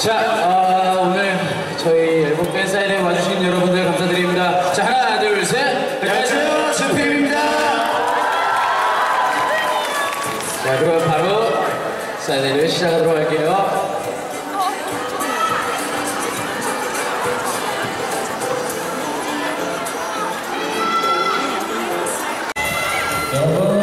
자, 어, 오늘 저희 앨범 팬사인회 와주신 여러분들 감사드립니다. 자, 하나, 둘, 셋. 안녕하세요, 스피입니다. 자, 그럼 바로 사인회를 시작하도록 할게요. 여러분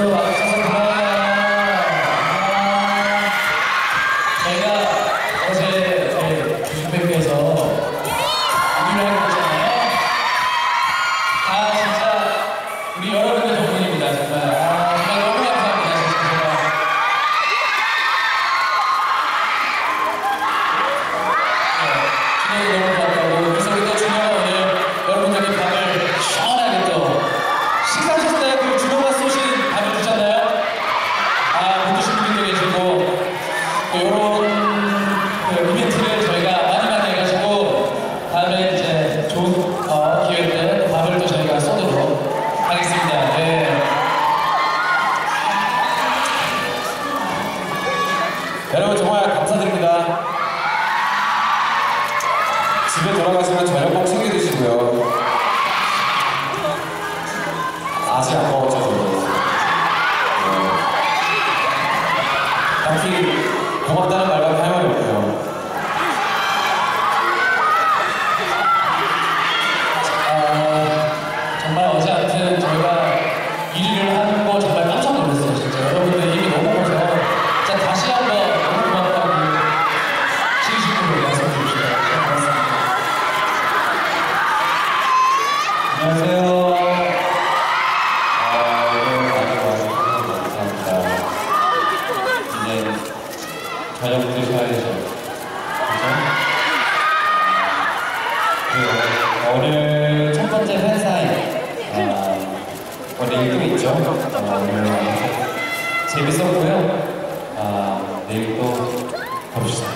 네, 준영이 너무 고맙다고 그래서 우리 또 준영아 오늘 여러분들께 밥을 시원하게 또 식사하셨나요? 그 준호가 쏘신 밥을 드셨나요? 아, 못 드신 분들도 계시고, 또 요런 그 이벤트를 저희가 많이 많이 해가지고, 다음에 이제 좋은 어, 기회 때 밥을 또 저희가 쏘도록 하겠습니다. 네. 여러분 정말 집에 돌아가시면 저녁 꼭 챙겨 드시고요. 아직 안 먹었죠. 네. 딱히 고맙다는 말밖에 할 말이 없고요. 저녁 드셔야죠. 그죠? 그, 오늘 첫 번째 회사에, 아, 오늘 일도 있죠? 어, 오늘 재밌었고요. 아, 내일 또 봅시다.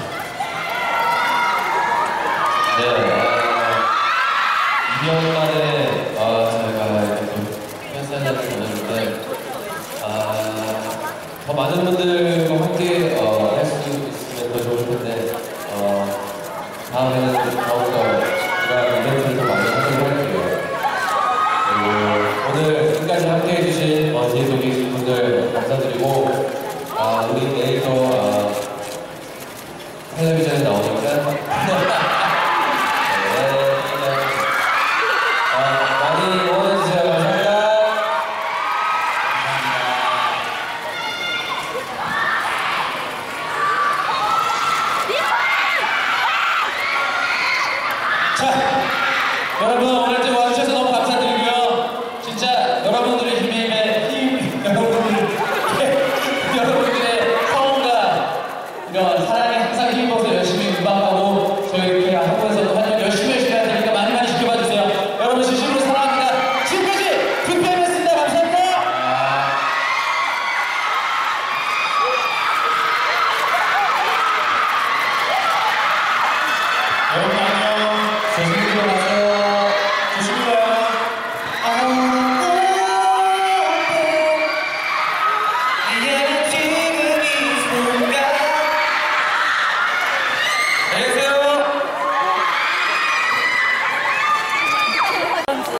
네, 어, 2년 만에 아, 저희가 이렇게 팬사인회를 보냈는데 아, 더 많은 분들과 함께 어, 할수 있으면 더 좋을 텐데 어, 다음에는 더욱더 이런 이벤트를 더 많이 하도록 할게요. 그리고 오늘 끝까지 함께 해주신 어, 뒤에 계신 분들 감사드리고 아, 우리 내일 또 어, 텔레비전에 나오니까 네, 아, 많이 응원해주세요. 감사합니다. 자, 여러분